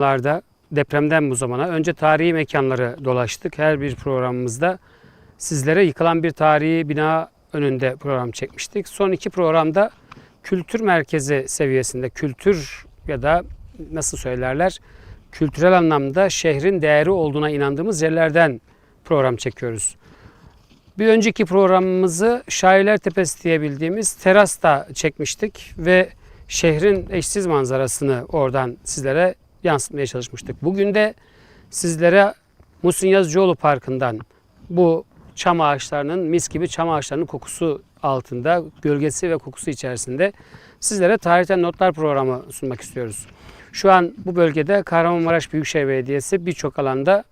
Larda depremden bu zamana önce tarihi mekanları dolaştık. Her bir programımızda sizlere yıkılan bir tarihi bina önünde program çekmiştik. Son iki programda kültür merkezi seviyesinde kültür ya da nasıl söylerler kültürel anlamda şehrin değeri olduğuna inandığımız yerlerden program çekiyoruz. Bir önceki programımızı Şairler Tepesi diye bildiğimiz terasta çekmiştik ve şehrin eşsiz manzarasını oradan sizlere yansıtmaya çalışmıştık. Bugün de sizlere Musun Yazıcıoğlu Parkı'ndan bu çam ağaçlarının mis gibi çam ağaçlarının kokusu altında, gölgesi ve kokusu içerisinde sizlere tarihten notlar programı sunmak istiyoruz. Şu an bu bölgede Kahramanmaraş Büyükşehir Belediyesi birçok alanda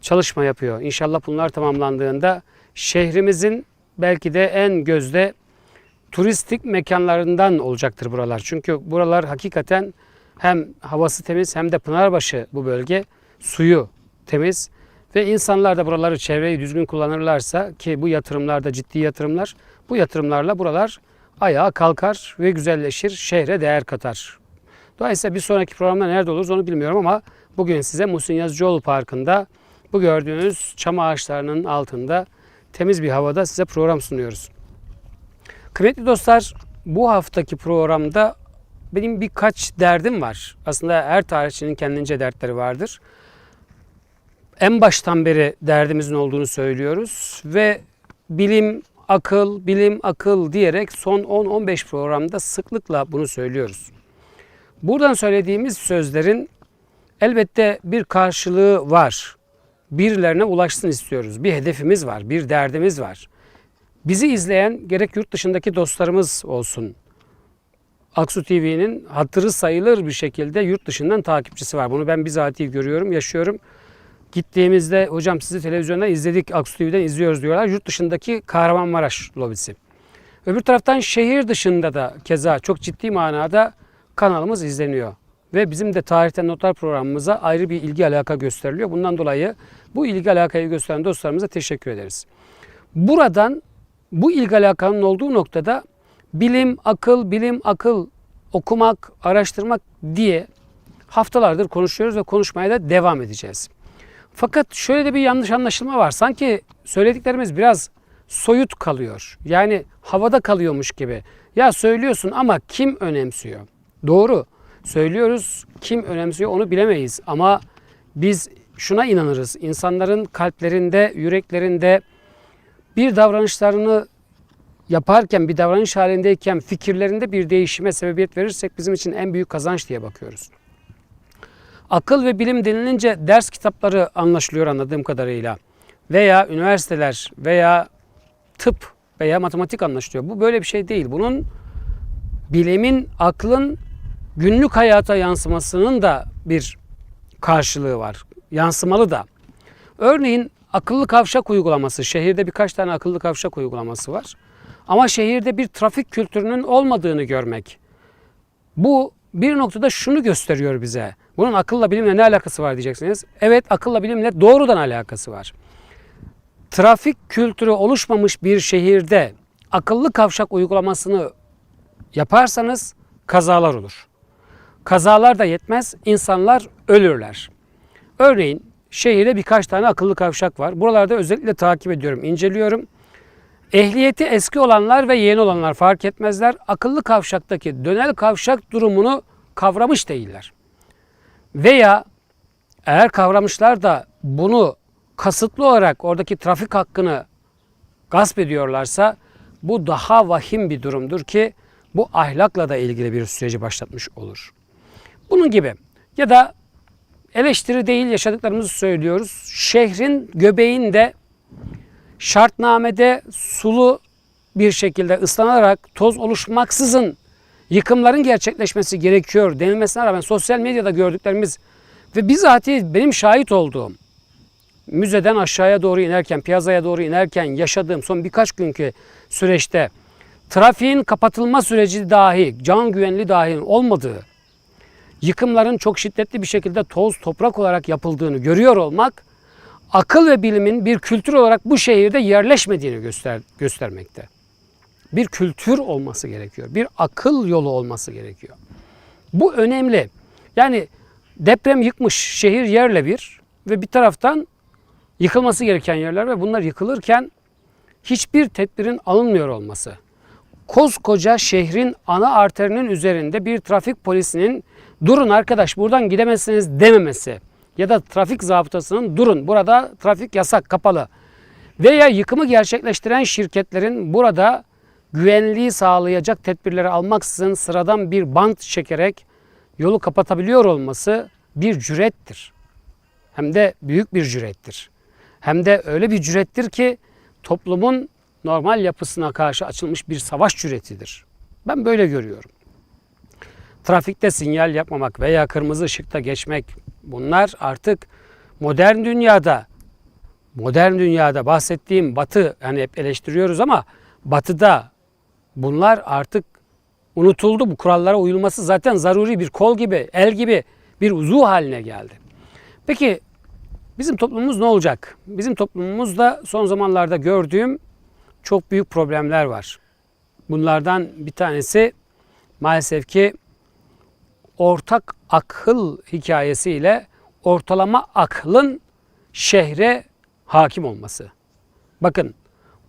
çalışma yapıyor. İnşallah bunlar tamamlandığında şehrimizin belki de en gözde turistik mekanlarından olacaktır buralar. Çünkü buralar hakikaten hem havası temiz hem de Pınarbaşı bu bölge suyu temiz ve insanlar da buraları çevreyi düzgün kullanırlarsa ki bu yatırımlar da ciddi yatırımlar bu yatırımlarla buralar ayağa kalkar ve güzelleşir, şehre değer katar. Dolayısıyla bir sonraki programda nerede oluruz onu bilmiyorum ama bugün size Muhsin Yazıcıoğlu Parkı'nda bu gördüğünüz çam ağaçlarının altında temiz bir havada size program sunuyoruz. Kıymetli dostlar bu haftaki programda benim birkaç derdim var. Aslında her tarihçinin kendince dertleri vardır. En baştan beri derdimizin olduğunu söylüyoruz ve bilim, akıl, bilim, akıl diyerek son 10-15 programda sıklıkla bunu söylüyoruz. Buradan söylediğimiz sözlerin elbette bir karşılığı var. Birilerine ulaşsın istiyoruz. Bir hedefimiz var, bir derdimiz var. Bizi izleyen gerek yurt dışındaki dostlarımız olsun. Aksu TV'nin hatırı sayılır bir şekilde yurt dışından takipçisi var. Bunu ben bizatihi görüyorum, yaşıyorum. Gittiğimizde hocam sizi televizyondan izledik, Aksu TV'den izliyoruz diyorlar. Yurt dışındaki Kahramanmaraş lobisi. Öbür taraftan şehir dışında da keza çok ciddi manada kanalımız izleniyor. Ve bizim de tarihten notlar programımıza ayrı bir ilgi alaka gösteriliyor. Bundan dolayı bu ilgi alakayı gösteren dostlarımıza teşekkür ederiz. Buradan bu ilgi alakanın olduğu noktada bilim, akıl, bilim, akıl okumak, araştırmak diye haftalardır konuşuyoruz ve konuşmaya da devam edeceğiz. Fakat şöyle de bir yanlış anlaşılma var. Sanki söylediklerimiz biraz soyut kalıyor. Yani havada kalıyormuş gibi. Ya söylüyorsun ama kim önemsiyor? Doğru. Söylüyoruz. Kim önemsiyor onu bilemeyiz ama biz şuna inanırız. İnsanların kalplerinde, yüreklerinde bir davranışlarını yaparken, bir davranış halindeyken fikirlerinde bir değişime sebebiyet verirsek bizim için en büyük kazanç diye bakıyoruz. Akıl ve bilim denilince ders kitapları anlaşılıyor anladığım kadarıyla. Veya üniversiteler veya tıp veya matematik anlaşılıyor. Bu böyle bir şey değil. Bunun bilimin, aklın günlük hayata yansımasının da bir karşılığı var. Yansımalı da. Örneğin akıllı kavşak uygulaması. Şehirde birkaç tane akıllı kavşak uygulaması var. Ama şehirde bir trafik kültürünün olmadığını görmek. Bu bir noktada şunu gösteriyor bize. Bunun akılla bilimle ne alakası var diyeceksiniz. Evet akılla bilimle doğrudan alakası var. Trafik kültürü oluşmamış bir şehirde akıllı kavşak uygulamasını yaparsanız kazalar olur. Kazalar da yetmez, insanlar ölürler. Örneğin şehirde birkaç tane akıllı kavşak var. Buralarda özellikle takip ediyorum, inceliyorum. Ehliyeti eski olanlar ve yeni olanlar fark etmezler. Akıllı kavşaktaki dönel kavşak durumunu kavramış değiller. Veya eğer kavramışlar da bunu kasıtlı olarak oradaki trafik hakkını gasp ediyorlarsa bu daha vahim bir durumdur ki bu ahlakla da ilgili bir süreci başlatmış olur. Bunun gibi ya da eleştiri değil yaşadıklarımızı söylüyoruz. Şehrin göbeğinde şartnamede sulu bir şekilde ıslanarak toz oluşmaksızın yıkımların gerçekleşmesi gerekiyor denilmesine rağmen sosyal medyada gördüklerimiz ve bizatihi benim şahit olduğum müzeden aşağıya doğru inerken, piyazaya doğru inerken yaşadığım son birkaç günkü süreçte trafiğin kapatılma süreci dahi, can güvenli dahi olmadığı, yıkımların çok şiddetli bir şekilde toz toprak olarak yapıldığını görüyor olmak, akıl ve bilimin bir kültür olarak bu şehirde yerleşmediğini göster göstermekte. Bir kültür olması gerekiyor. Bir akıl yolu olması gerekiyor. Bu önemli. Yani Deprem yıkmış şehir yerle bir ve bir taraftan yıkılması gereken yerler ve bunlar yıkılırken hiçbir tedbirin alınmıyor olması. Koskoca şehrin ana arterinin üzerinde bir trafik polisinin durun arkadaş buradan gidemezsiniz dememesi ya da trafik zabıtasının durun burada trafik yasak kapalı veya yıkımı gerçekleştiren şirketlerin burada güvenliği sağlayacak tedbirleri almaksızın sıradan bir bant çekerek yolu kapatabiliyor olması bir cürettir. Hem de büyük bir cürettir. Hem de öyle bir cürettir ki toplumun normal yapısına karşı açılmış bir savaş cüretidir. Ben böyle görüyorum. Trafikte sinyal yapmamak veya kırmızı ışıkta geçmek bunlar artık modern dünyada modern dünyada bahsettiğim batı yani hep eleştiriyoruz ama batıda bunlar artık unutuldu. Bu kurallara uyulması zaten zaruri bir kol gibi, el gibi bir uzuv haline geldi. Peki bizim toplumumuz ne olacak? Bizim toplumumuzda son zamanlarda gördüğüm çok büyük problemler var. Bunlardan bir tanesi maalesef ki ortak akıl hikayesiyle ortalama aklın şehre hakim olması. Bakın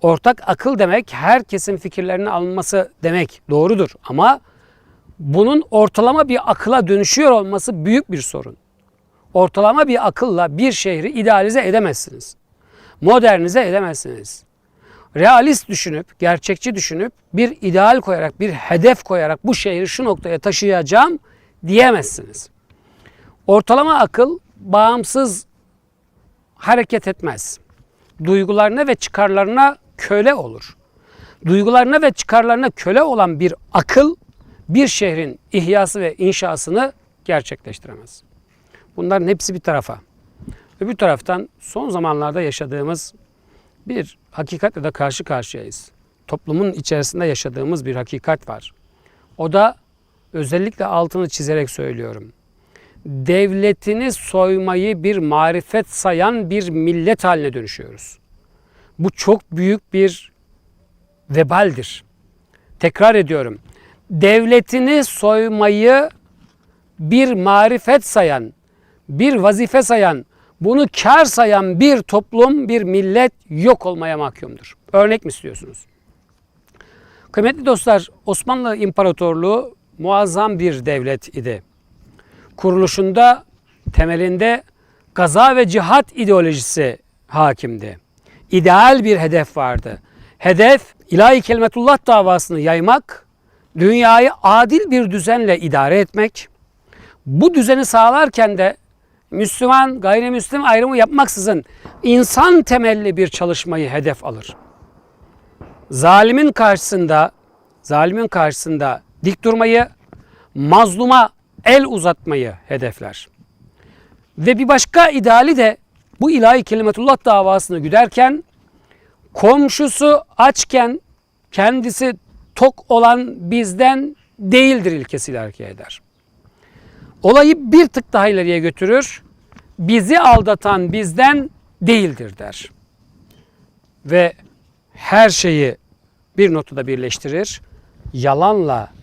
ortak akıl demek herkesin fikirlerinin alınması demek doğrudur ama bunun ortalama bir akıla dönüşüyor olması büyük bir sorun. Ortalama bir akılla bir şehri idealize edemezsiniz. Modernize edemezsiniz. Realist düşünüp, gerçekçi düşünüp bir ideal koyarak, bir hedef koyarak bu şehri şu noktaya taşıyacağım diyemezsiniz. Ortalama akıl bağımsız hareket etmez. Duygularına ve çıkarlarına köle olur. Duygularına ve çıkarlarına köle olan bir akıl bir şehrin ihyası ve inşasını gerçekleştiremez. Bunların hepsi bir tarafa. Öbür taraftan son zamanlarda yaşadığımız bir hakikatle de karşı karşıyayız. Toplumun içerisinde yaşadığımız bir hakikat var. O da özellikle altını çizerek söylüyorum. Devletini soymayı bir marifet sayan bir millet haline dönüşüyoruz. Bu çok büyük bir vebaldir. Tekrar ediyorum. Devletini soymayı bir marifet sayan, bir vazife sayan, bunu kar sayan bir toplum, bir millet yok olmaya mahkumdur. Örnek mi istiyorsunuz? Kıymetli dostlar, Osmanlı İmparatorluğu muazzam bir devlet idi. Kuruluşunda, temelinde gaza ve cihat ideolojisi hakimdi. İdeal bir hedef vardı. Hedef ilahi kelimetullah davasını yaymak, dünyayı adil bir düzenle idare etmek. Bu düzeni sağlarken de Müslüman, gayrimüslim ayrımı yapmaksızın insan temelli bir çalışmayı hedef alır. Zalimin karşısında, zalimin karşısında dik durmayı, mazluma el uzatmayı hedefler. Ve bir başka ideali de bu ilahi kelimetullah davasını güderken komşusu açken kendisi tok olan bizden değildir ilkesiyle hareket eder. Olayı bir tık daha ileriye götürür. Bizi aldatan bizden değildir der. Ve her şeyi bir notada birleştirir. Yalanla,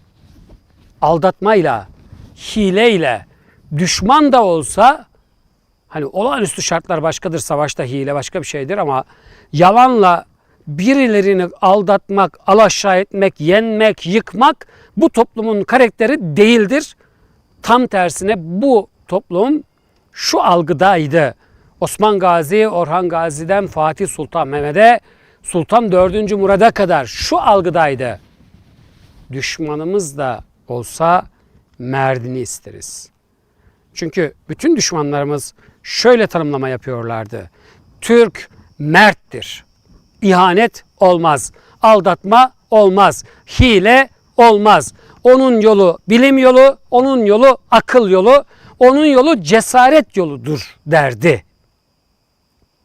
aldatmayla, hileyle, düşman da olsa hani olağanüstü şartlar başkadır, savaşta hile başka bir şeydir ama yalanla birilerini aldatmak, alaşağı etmek, yenmek, yıkmak bu toplumun karakteri değildir. Tam tersine bu toplum şu algıdaydı. Osman Gazi, Orhan Gazi'den Fatih Sultan Mehmet'e, Sultan 4. Murad'a kadar şu algıdaydı. Düşmanımız da olsa merdini isteriz. Çünkü bütün düşmanlarımız şöyle tanımlama yapıyorlardı. Türk merttir. İhanet olmaz. Aldatma olmaz. Hile olmaz. Onun yolu bilim yolu, onun yolu akıl yolu, onun yolu cesaret yoludur derdi.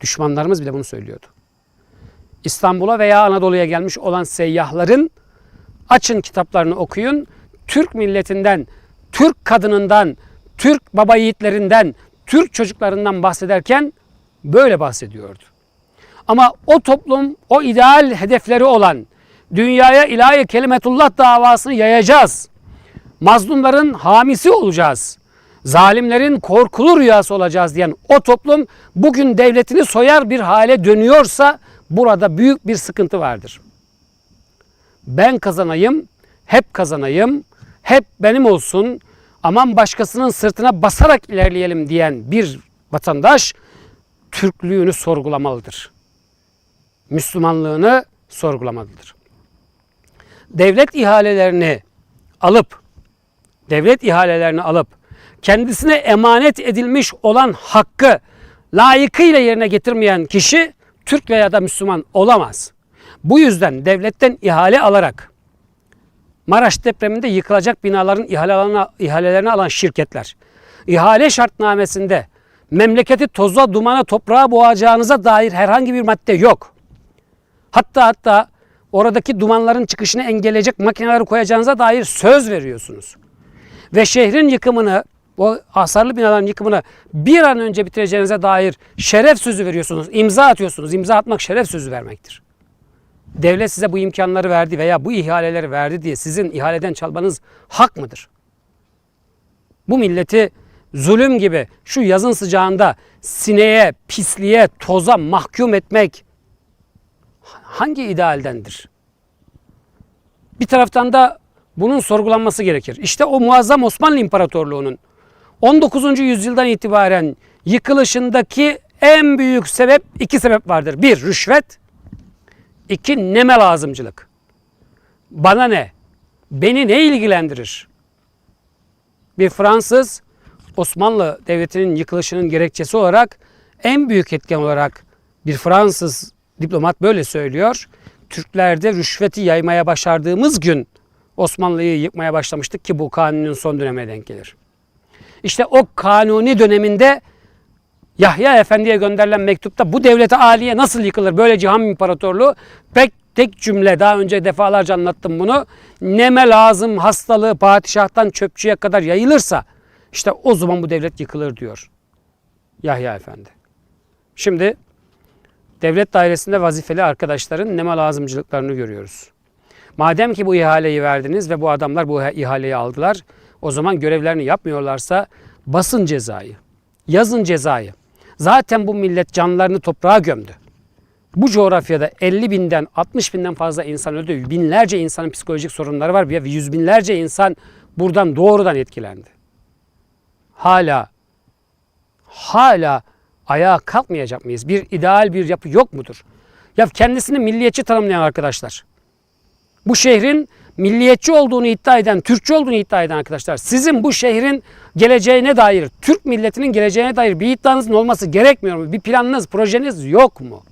Düşmanlarımız bile bunu söylüyordu. İstanbul'a veya Anadolu'ya gelmiş olan seyyahların açın kitaplarını okuyun. Türk milletinden, Türk kadınından, Türk baba yiğitlerinden, Türk çocuklarından bahsederken böyle bahsediyordu. Ama o toplum, o ideal hedefleri olan dünyaya ilahi kelimetullah davasını yayacağız. Mazlumların hamisi olacağız. zalimlerin korkulu rüyası olacağız diyen o toplum bugün devletini soyar bir hale dönüyorsa burada büyük bir sıkıntı vardır. Ben kazanayım, hep kazanayım, hep benim olsun, aman başkasının sırtına basarak ilerleyelim diyen bir vatandaş Türklüğünü sorgulamalıdır. Müslümanlığını sorgulamalıdır. Devlet ihalelerini alıp devlet ihalelerini alıp kendisine emanet edilmiş olan hakkı layıkıyla yerine getirmeyen kişi Türk veya da Müslüman olamaz. Bu yüzden devletten ihale alarak Maraş depreminde yıkılacak binaların ihalelerine, ihalelerini alan şirketler ihale şartnamesinde memleketi toza, dumana, toprağa boğacağınıza dair herhangi bir madde yok. Hatta hatta oradaki dumanların çıkışını engelleyecek makineleri koyacağınıza dair söz veriyorsunuz. Ve şehrin yıkımını, o hasarlı binaların yıkımını bir an önce bitireceğinize dair şeref sözü veriyorsunuz. imza atıyorsunuz. İmza atmak şeref sözü vermektir. Devlet size bu imkanları verdi veya bu ihaleleri verdi diye sizin ihaleden çalmanız hak mıdır? Bu milleti zulüm gibi şu yazın sıcağında sineye, pisliğe, toza mahkum etmek hangi idealdendir? Bir taraftan da bunun sorgulanması gerekir. İşte o muazzam Osmanlı İmparatorluğu'nun 19. yüzyıldan itibaren yıkılışındaki en büyük sebep iki sebep vardır. Bir, rüşvet. İki neme lazımcılık. Bana ne? Beni ne ilgilendirir? Bir Fransız Osmanlı Devleti'nin yıkılışının gerekçesi olarak en büyük etken olarak bir Fransız diplomat böyle söylüyor. Türklerde rüşveti yaymaya başardığımız gün Osmanlı'yı yıkmaya başlamıştık ki bu kanunun son dönemine denk gelir. İşte o kanuni döneminde Yahya Efendi'ye gönderilen mektupta bu devlete aliye nasıl yıkılır böyle cihan imparatorluğu pek tek cümle daha önce defalarca anlattım bunu. Neme lazım hastalığı padişahtan çöpçüye kadar yayılırsa işte o zaman bu devlet yıkılır diyor Yahya Efendi. Şimdi devlet dairesinde vazifeli arkadaşların neme lazımcılıklarını görüyoruz. Madem ki bu ihaleyi verdiniz ve bu adamlar bu ihaleyi aldılar, o zaman görevlerini yapmıyorlarsa basın cezayı, yazın cezayı. Zaten bu millet canlarını toprağa gömdü. Bu coğrafyada 50 binden 60 binden fazla insan öldü. Binlerce insanın psikolojik sorunları var ve yüz binlerce insan buradan doğrudan etkilendi. Hala hala ayağa kalkmayacak mıyız? Bir ideal bir yapı yok mudur? Ya kendisini milliyetçi tanımlayan arkadaşlar. Bu şehrin milliyetçi olduğunu iddia eden, Türkçe olduğunu iddia eden arkadaşlar. Sizin bu şehrin geleceğine dair, Türk milletinin geleceğine dair bir iddianızın olması gerekmiyor mu? Bir planınız, projeniz yok mu?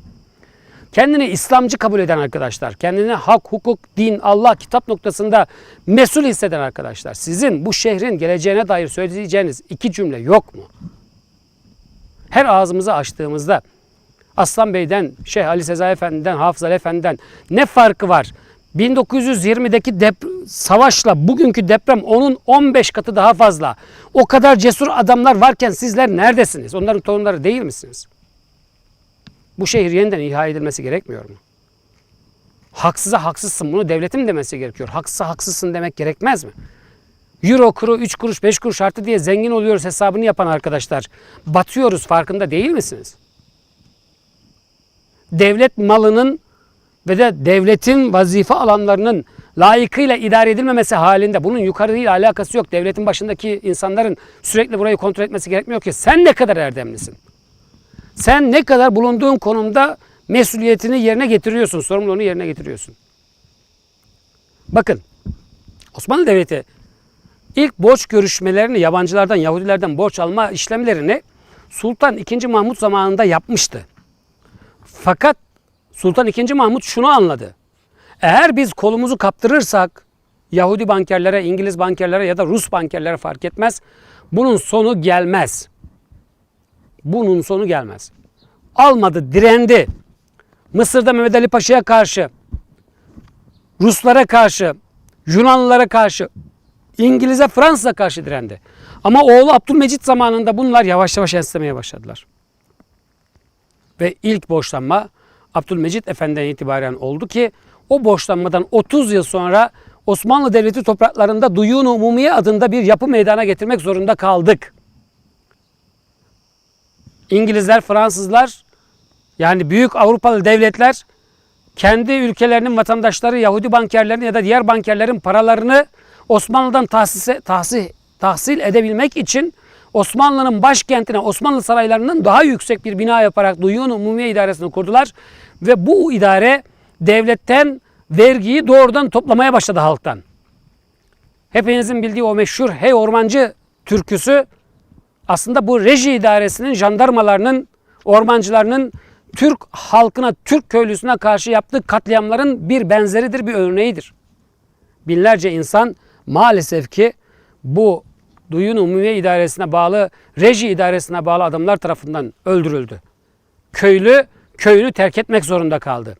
Kendini İslamcı kabul eden arkadaşlar, kendini hak, hukuk, din, Allah, kitap noktasında mesul hisseden arkadaşlar. Sizin bu şehrin geleceğine dair söyleyeceğiniz iki cümle yok mu? Her ağzımızı açtığımızda Aslan Bey'den, Şeyh Ali Sezai Efendi'den, Hafız Ali Efendi'den ne farkı var? 1920'deki dep- savaşla bugünkü deprem onun 15 katı daha fazla. O kadar cesur adamlar varken sizler neredesiniz? Onların torunları değil misiniz? Bu şehir yeniden ihya edilmesi gerekmiyor mu? Haksıza haksızsın bunu devletin demesi gerekiyor. Haksıza haksızsın demek gerekmez mi? Euro kuru 3 kuruş 5 kuruş arttı diye zengin oluyoruz hesabını yapan arkadaşlar. Batıyoruz farkında değil misiniz? Devlet malının ve de devletin vazife alanlarının layıkıyla idare edilmemesi halinde bunun yukarıyla alakası yok. Devletin başındaki insanların sürekli burayı kontrol etmesi gerekmiyor ki sen ne kadar erdemlisin? Sen ne kadar bulunduğun konumda mesuliyetini yerine getiriyorsun, sorumluluğunu yerine getiriyorsun. Bakın Osmanlı Devleti ilk borç görüşmelerini yabancılardan, Yahudilerden borç alma işlemlerini Sultan II. Mahmut zamanında yapmıştı. Fakat Sultan II. Mahmut şunu anladı. Eğer biz kolumuzu kaptırırsak Yahudi bankerlere, İngiliz bankerlere ya da Rus bankerlere fark etmez. Bunun sonu gelmez. Bunun sonu gelmez. Almadı, direndi. Mısır'da Mehmet Ali Paşa'ya karşı, Ruslara karşı, Yunanlılara karşı, İngiliz'e, Fransız'a karşı direndi. Ama oğlu Abdülmecit zamanında bunlar yavaş yavaş esnemeye başladılar. Ve ilk borçlanma Abdülmecit Efendi'den itibaren oldu ki o borçlanmadan 30 yıl sonra Osmanlı Devleti topraklarında Duyun Umumiye adında bir yapı meydana getirmek zorunda kaldık. İngilizler, Fransızlar yani büyük Avrupalı devletler kendi ülkelerinin vatandaşları Yahudi bankerlerin ya da diğer bankerlerin paralarını Osmanlı'dan tahsise, tahsil, tahsil edebilmek için Osmanlı'nın başkentine, Osmanlı saraylarının daha yüksek bir bina yaparak Duyun Umumiye İdaresi'ni kurdular. Ve bu idare devletten vergiyi doğrudan toplamaya başladı halktan. Hepinizin bildiği o meşhur Hey Ormancı türküsü aslında bu reji idaresinin, jandarmalarının, ormancılarının Türk halkına, Türk köylüsüne karşı yaptığı katliamların bir benzeridir, bir örneğidir. Binlerce insan maalesef ki bu Duyun Umumiye İdaresi'ne bağlı, reji idaresine bağlı adamlar tarafından öldürüldü. Köylü köyünü terk etmek zorunda kaldı.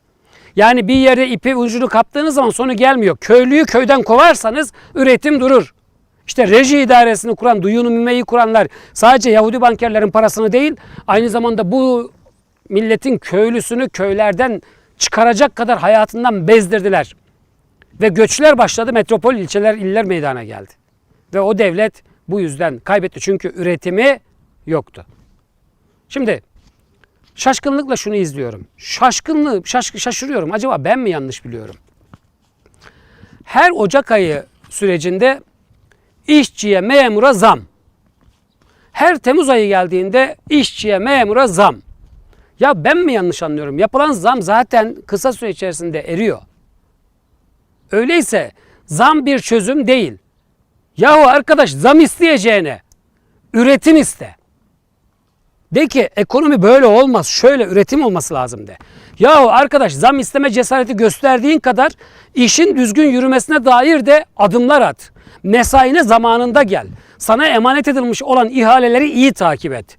Yani bir yere ipi ucunu kaptığınız zaman sonu gelmiyor. Köylüyü köyden kovarsanız üretim durur. İşte reji idaresini kuran, Duyun Umumiye'yi kuranlar sadece Yahudi bankerlerin parasını değil, aynı zamanda bu milletin köylüsünü köylerden çıkaracak kadar hayatından bezdirdiler. Ve göçler başladı, metropol ilçeler, iller meydana geldi. Ve o devlet bu yüzden kaybetti çünkü üretimi yoktu. Şimdi şaşkınlıkla şunu izliyorum. Şaşkınlığı, şaş, şaşırıyorum. Acaba ben mi yanlış biliyorum? Her Ocak ayı sürecinde işçiye, memura zam. Her Temmuz ayı geldiğinde işçiye, memura zam. Ya ben mi yanlış anlıyorum? Yapılan zam zaten kısa süre içerisinde eriyor. Öyleyse zam bir çözüm değil. Yahu arkadaş zam isteyeceğine üretim iste. De ki ekonomi böyle olmaz. Şöyle üretim olması lazım de. Yahu arkadaş zam isteme cesareti gösterdiğin kadar işin düzgün yürümesine dair de adımlar at. Mesaine zamanında gel. Sana emanet edilmiş olan ihaleleri iyi takip et.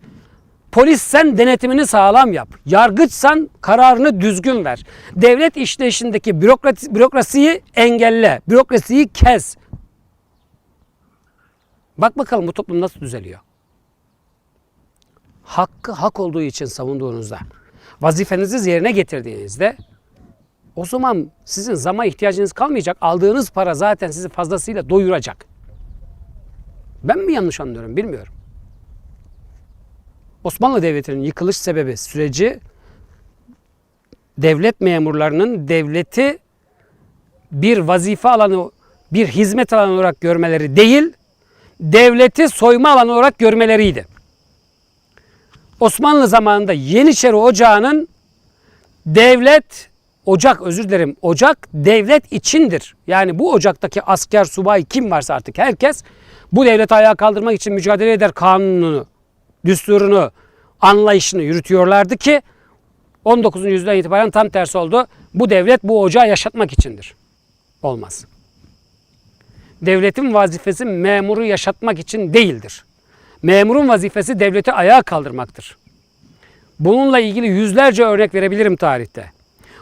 Polissen denetimini sağlam yap. Yargıçsan kararını düzgün ver. Devlet işleyişindeki bürokrasi, bürokrasiyi engelle. Bürokrasiyi kes. Bak bakalım bu toplum nasıl düzeliyor. Hakkı hak olduğu için savunduğunuzda, vazifenizi yerine getirdiğinizde o zaman sizin zama ihtiyacınız kalmayacak. Aldığınız para zaten sizi fazlasıyla doyuracak. Ben mi yanlış anlıyorum bilmiyorum. Osmanlı Devleti'nin yıkılış sebebi süreci devlet memurlarının devleti bir vazife alanı, bir hizmet alanı olarak görmeleri değil, devleti soyma alanı olarak görmeleriydi. Osmanlı zamanında Yeniçeri Ocağı'nın devlet ocak özür dilerim ocak devlet içindir. Yani bu ocaktaki asker, subay kim varsa artık herkes bu devleti ayağa kaldırmak için mücadele eder kanununu, düsturunu, anlayışını yürütüyorlardı ki 19. yüzyıldan itibaren tam tersi oldu. Bu devlet bu ocağı yaşatmak içindir. Olmaz. Devletin vazifesi memuru yaşatmak için değildir. Memurun vazifesi devleti ayağa kaldırmaktır. Bununla ilgili yüzlerce örnek verebilirim tarihte.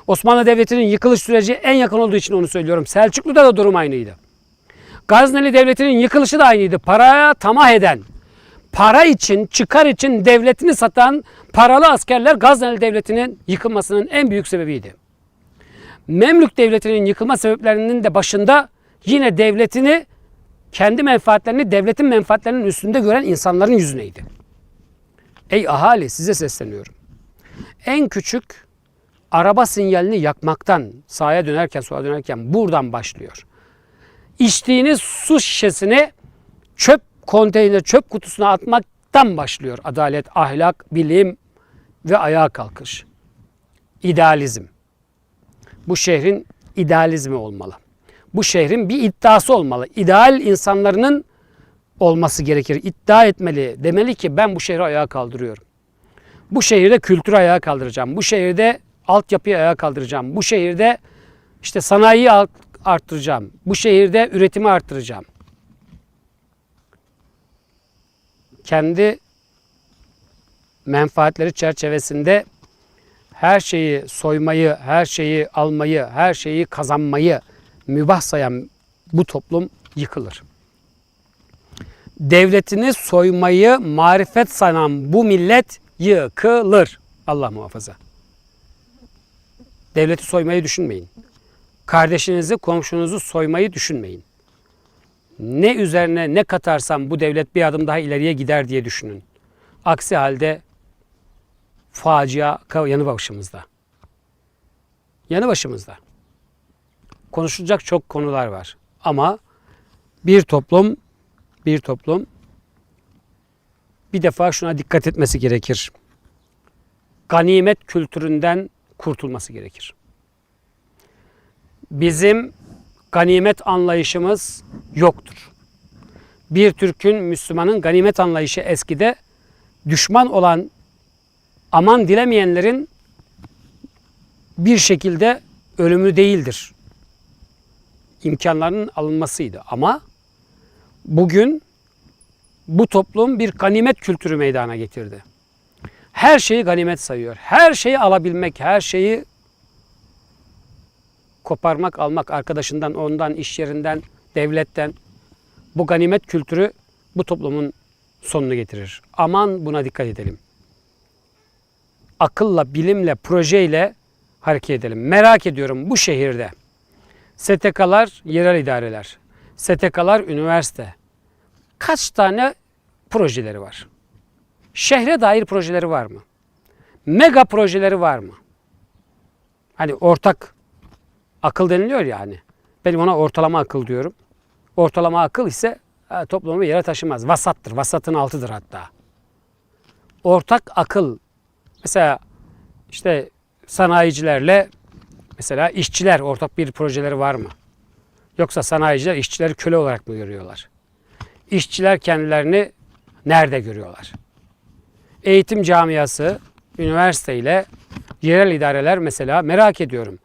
Osmanlı Devleti'nin yıkılış süreci en yakın olduğu için onu söylüyorum. Selçuklu'da da durum aynıydı. Gazneli Devleti'nin yıkılışı da aynıydı. Paraya tamah eden, para için, çıkar için devletini satan paralı askerler Gazneli Devleti'nin yıkılmasının en büyük sebebiydi. Memlük Devleti'nin yıkılma sebeplerinin de başında yine devletini kendi menfaatlerini devletin menfaatlerinin üstünde gören insanların yüzüneydi. Ey ahali size sesleniyorum. En küçük araba sinyalini yakmaktan sağa dönerken sola dönerken buradan başlıyor. İçtiğiniz su şişesini çöp konteyner çöp kutusuna atmaktan başlıyor adalet, ahlak, bilim ve ayağa kalkış. İdealizm. Bu şehrin idealizmi olmalı. Bu şehrin bir iddiası olmalı. İdeal insanların olması gerekir. İddia etmeli. Demeli ki ben bu şehri ayağa kaldırıyorum. Bu şehirde kültürü ayağa kaldıracağım. Bu şehirde altyapıyı ayağa kaldıracağım. Bu şehirde işte sanayiyi arttıracağım. Bu şehirde üretimi arttıracağım. Kendi menfaatleri çerçevesinde her şeyi soymayı, her şeyi almayı, her şeyi kazanmayı mübah sayan bu toplum yıkılır. Devletini soymayı marifet sanan bu millet yıkılır. Allah muhafaza. Devleti soymayı düşünmeyin. Kardeşinizi, komşunuzu soymayı düşünmeyin. Ne üzerine ne katarsam bu devlet bir adım daha ileriye gider diye düşünün. Aksi halde facia yanı başımızda. Yanı başımızda. Konuşulacak çok konular var. Ama bir toplum bir toplum bir defa şuna dikkat etmesi gerekir. Ganimet kültüründen kurtulması gerekir. Bizim ganimet anlayışımız yoktur. Bir Türk'ün, Müslümanın ganimet anlayışı eskide düşman olan aman dilemeyenlerin bir şekilde ölümü değildir. İmkanlarının alınmasıydı. Ama bugün bu toplum bir ganimet kültürü meydana getirdi. Her şeyi ganimet sayıyor. Her şeyi alabilmek, her şeyi koparmak, almak arkadaşından, ondan, iş yerinden, devletten. Bu ganimet kültürü bu toplumun sonunu getirir. Aman buna dikkat edelim. Akılla, bilimle, projeyle hareket edelim. Merak ediyorum bu şehirde STK'lar, yerel idareler, STK'lar, üniversite. Kaç tane projeleri var? Şehre dair projeleri var mı? Mega projeleri var mı? Hani ortak akıl deniliyor ya hani. Benim ona ortalama akıl diyorum. Ortalama akıl ise toplumu yere taşımaz. Vasattır. Vasatın altıdır hatta. Ortak akıl. Mesela işte sanayicilerle mesela işçiler ortak bir projeleri var mı? Yoksa sanayiciler işçileri köle olarak mı görüyorlar? İşçiler kendilerini nerede görüyorlar? Eğitim camiası, üniversite ile yerel idareler mesela merak ediyorum.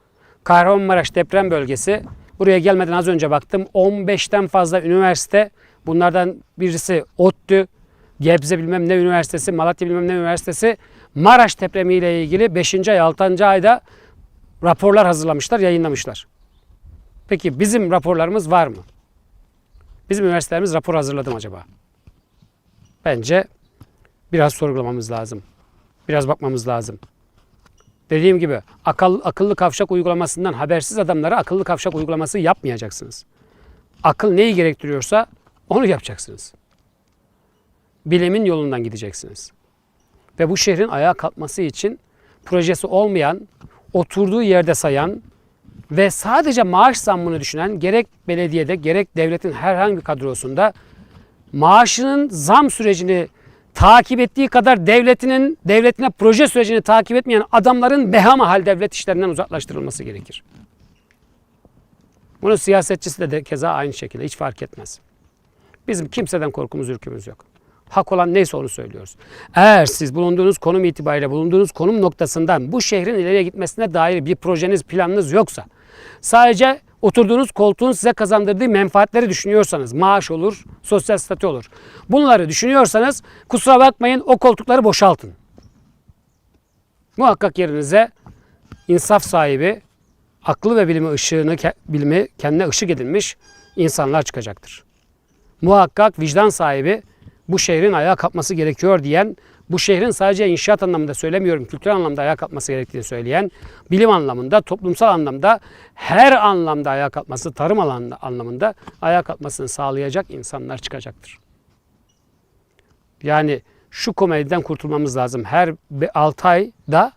Kahramanmaraş deprem bölgesi buraya gelmeden az önce baktım 15'ten fazla üniversite bunlardan birisi ODTÜ, Gebze bilmem ne üniversitesi, Malatya bilmem ne üniversitesi Maraş depremiyle ilgili 5. ay 6. ayda raporlar hazırlamışlar, yayınlamışlar. Peki bizim raporlarımız var mı? Bizim üniversitelerimiz rapor hazırladı mı acaba? Bence biraz sorgulamamız lazım. Biraz bakmamız lazım. Dediğim gibi akıl, akıllı kavşak uygulamasından habersiz adamlara akıllı kavşak uygulaması yapmayacaksınız. Akıl neyi gerektiriyorsa onu yapacaksınız. Bilimin yolundan gideceksiniz. Ve bu şehrin ayağa kalkması için projesi olmayan, oturduğu yerde sayan ve sadece maaş zammını düşünen gerek belediyede gerek devletin herhangi bir kadrosunda maaşının zam sürecini takip ettiği kadar devletinin devletine proje sürecini takip etmeyen adamların behama hal devlet işlerinden uzaklaştırılması gerekir. Bunu siyasetçisi de, de keza aynı şekilde hiç fark etmez. Bizim kimseden korkumuz ürkümüz yok. Hak olan neyse onu söylüyoruz. Eğer siz bulunduğunuz konum itibariyle bulunduğunuz konum noktasından bu şehrin ileriye gitmesine dair bir projeniz, planınız yoksa sadece oturduğunuz koltuğun size kazandırdığı menfaatleri düşünüyorsanız maaş olur, sosyal statü olur. Bunları düşünüyorsanız kusura bakmayın o koltukları boşaltın. Muhakkak yerinize insaf sahibi, aklı ve bilimi ışığını bilimi kendine ışık edilmiş insanlar çıkacaktır. Muhakkak vicdan sahibi bu şehrin ayağa kalkması gerekiyor diyen, bu şehrin sadece inşaat anlamında söylemiyorum, kültürel anlamda ayağa kalkması gerektiğini söyleyen, bilim anlamında, toplumsal anlamda, her anlamda ayağa kalkması, tarım alanında, anlamında ayağa kalkmasını sağlayacak insanlar çıkacaktır. Yani şu komediden kurtulmamız lazım. Her 6 ayda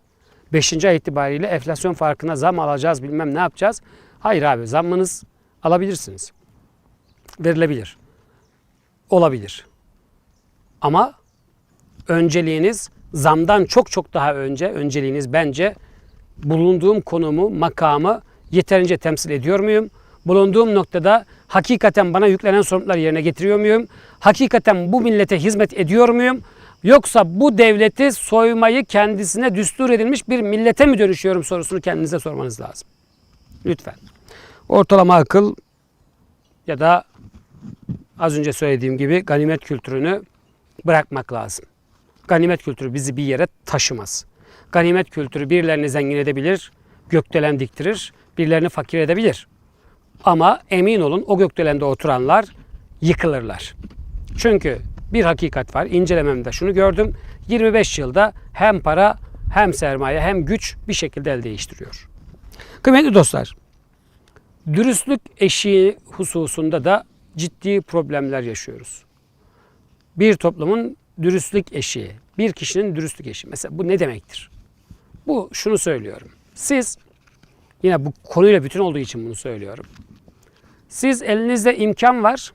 5. ay itibariyle enflasyon farkına zam alacağız bilmem ne yapacağız. Hayır abi zammınız alabilirsiniz. Verilebilir. Olabilir. Ama önceliğiniz zamdan çok çok daha önce önceliğiniz bence bulunduğum konumu, makamı yeterince temsil ediyor muyum? Bulunduğum noktada hakikaten bana yüklenen sorumlulukları yerine getiriyor muyum? Hakikaten bu millete hizmet ediyor muyum? Yoksa bu devleti soymayı kendisine düstur edilmiş bir millete mi dönüşüyorum sorusunu kendinize sormanız lazım. Lütfen. Ortalama akıl ya da az önce söylediğim gibi ganimet kültürünü bırakmak lazım. Ganimet kültürü bizi bir yere taşımaz. Ganimet kültürü birilerini zengin edebilir, gökdelen diktirir, birilerini fakir edebilir. Ama emin olun o gökdelende oturanlar yıkılırlar. Çünkü bir hakikat var. İncelememde şunu gördüm. 25 yılda hem para hem sermaye hem güç bir şekilde el değiştiriyor. Kıymetli dostlar, dürüstlük eşiği hususunda da ciddi problemler yaşıyoruz. Bir toplumun dürüstlük eşiği, bir kişinin dürüstlük eşiği. Mesela bu ne demektir? Bu şunu söylüyorum. Siz yine bu konuyla bütün olduğu için bunu söylüyorum. Siz elinizde imkan var.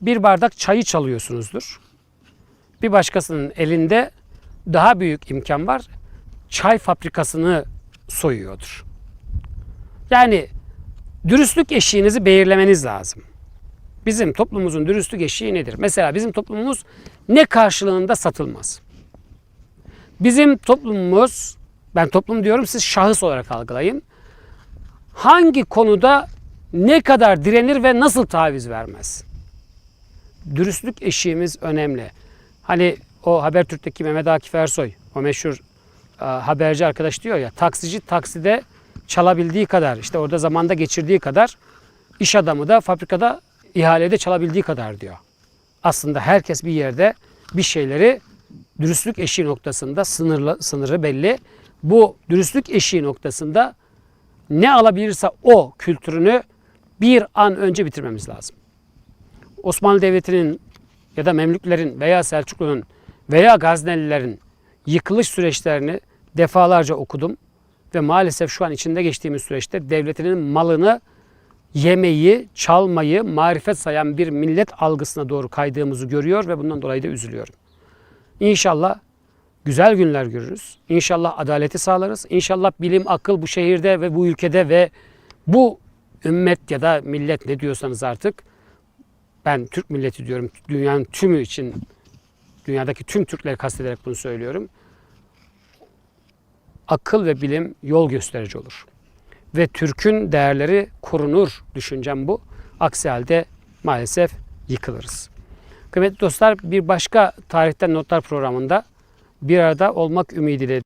Bir bardak çayı çalıyorsunuzdur. Bir başkasının elinde daha büyük imkan var. Çay fabrikasını soyuyordur. Yani dürüstlük eşiğinizi belirlemeniz lazım. Bizim toplumumuzun dürüstlük eşiği nedir? Mesela bizim toplumumuz ne karşılığında satılmaz? Bizim toplumumuz, ben toplum diyorum siz şahıs olarak algılayın. Hangi konuda ne kadar direnir ve nasıl taviz vermez? Dürüstlük eşiğimiz önemli. Hani o Habertürk'teki Mehmet Akif Ersoy, o meşhur e, haberci arkadaş diyor ya, taksici takside çalabildiği kadar, işte orada zamanda geçirdiği kadar, iş adamı da fabrikada ihalede çalabildiği kadar diyor. Aslında herkes bir yerde bir şeyleri dürüstlük eşiği noktasında sınırlı, sınırı belli. Bu dürüstlük eşiği noktasında ne alabilirse o kültürünü bir an önce bitirmemiz lazım. Osmanlı Devleti'nin ya da Memlüklerin veya Selçuklu'nun veya Gaznelilerin yıkılış süreçlerini defalarca okudum ve maalesef şu an içinde geçtiğimiz süreçte devletinin malını yemeyi, çalmayı marifet sayan bir millet algısına doğru kaydığımızı görüyor ve bundan dolayı da üzülüyorum. İnşallah güzel günler görürüz. İnşallah adaleti sağlarız. İnşallah bilim, akıl bu şehirde ve bu ülkede ve bu ümmet ya da millet ne diyorsanız artık ben Türk milleti diyorum. Dünyanın tümü için dünyadaki tüm Türkleri kastederek bunu söylüyorum. Akıl ve bilim yol gösterici olur. Ve Türk'ün değerleri korunur düşüncem bu. Aksi halde maalesef yıkılırız. Kıymetli dostlar bir başka tarihten notlar programında bir arada olmak ümidiyle